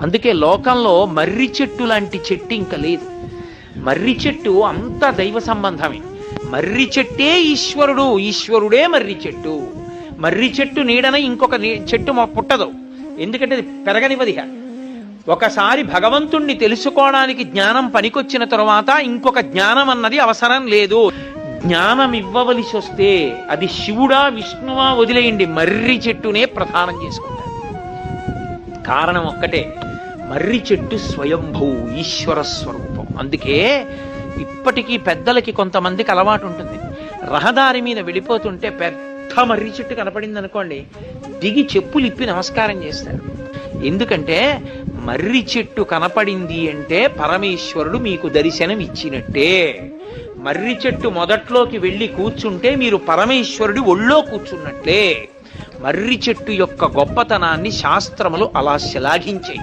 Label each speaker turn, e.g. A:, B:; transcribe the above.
A: అందుకే లోకంలో మర్రి చెట్టు లాంటి చెట్టు ఇంకా లేదు. మర్రి చెట్టు అంత దైవ సంబంధమే. మర్రి చెట్టే ఈశ్వరుడు ఈశ్వరుడే మర్రి చెట్టు. మర్రి చెట్టు నీడన ఇంకొక నీ- చెట్టు మా పుట్టదు. ఎందుకంటే అది పెరగనివదిగా ఒకసారి భగవంతుణ్ణి తెలుసుకోవడానికి జ్ఞానం పనికొచ్చిన తరువాత ఇంకొక జ్ఞానం అన్నది అవసరం లేదు. జ్ఞానం ఇవ్వవలసి వస్తే అది శివుడా విష్ణువా వదిలేయండి. మర్రి చెట్టునే ప్రధానం చేసుకుంటారు కారణం ఒక్కటే. మర్రి చెట్టు స్వయంభూ ఈశ్వర స్వరూపం. అందుకే ఇప్పటికీ పెద్దలకి కొంతమందికి అలవాటు ఉంటుంది. రహదారి మీద వెళ్ళిపోతుంటే పెద్ద మర్రి చెట్టు కనపడింది అనుకోండి దిగి చెప్పులు ఇప్పి నమస్కారం చేస్తారు. ఎందుకంటే మర్రి చెట్టు కనపడింది అంటే పరమేశ్వరుడు మీకు దర్శనం ఇచ్చినట్టే. మర్రి చెట్టు మొదట్లోకి వెళ్ళి కూర్చుంటే మీరు పరమేశ్వరుడి ఒళ్ళో కూర్చున్నట్లే. మర్రి చెట్టు యొక్క గొప్పతనాన్ని శాస్త్రములు అలా శ్లాఘించాయి.